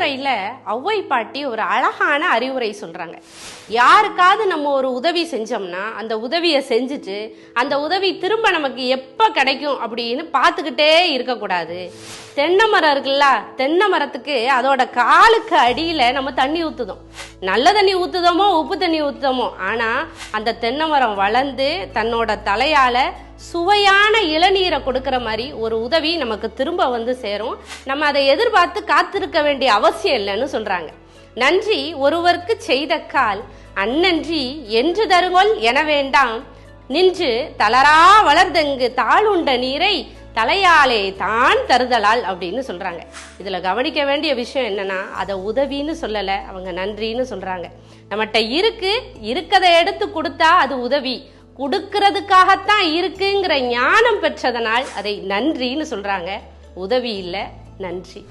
திருமுறையில் ஒளவை பாட்டி ஒரு அழகான அறிவுரை சொல்கிறாங்க யாருக்காவது நம்ம ஒரு உதவி செஞ்சோம்னா அந்த உதவியை செஞ்சுட்டு அந்த உதவி திரும்ப நமக்கு எப்போ கிடைக்கும் அப்படின்னு பார்த்துக்கிட்டே இருக்கக்கூடாது. தென்னை மரம் இருக்குல்ல தென்னை மரத்துக்கு அதோட காலுக்கு அடியில் நம்ம தண்ணி ஊற்றுதோம் நல்ல தண்ணி ஊற்றுதோமோ உப்பு தண்ணி ஊற்றுதோமோ ஆனால் அந்த தென்னை மரம் வளர்ந்து தன்னோட தலையால் சுவையான இளநீரை கொடுக்குற மாதிரி ஒரு உதவி நமக்கு திரும்ப வந்து சேரும். நம்ம அதை எதிர்பார்த்து காத்திருக்க வேண்டிய அவசியம் இல்லைன்னு சொல்றாங்க. நன்றி ஒருவருக்கு செய்த கால் அந்நன்றி என்று தருங்கள் என வேண்டாம். நின்று தளரா வளர்தெங்கு தாளுண்ட நீரை தலையாலே தான் தருதலால் அப்படின்னு சொல்கிறாங்க இதில் கவனிக்க வேண்டிய விஷயம் என்னென்னா அதை உதவின்னு சொல்லலை அவங்க நன்றின்னு சொல்கிறாங்க நம்மகிட்ட இருக்கு இருக்கதை எடுத்து கொடுத்தா அது உதவி. கொடுக்கறதுக்காகத்தான் இருக்குங்கிற ஞானம் பெற்றதனால் அதை நன்றின்னு சொல்கிறாங்க உதவி இல்லை நன்றி.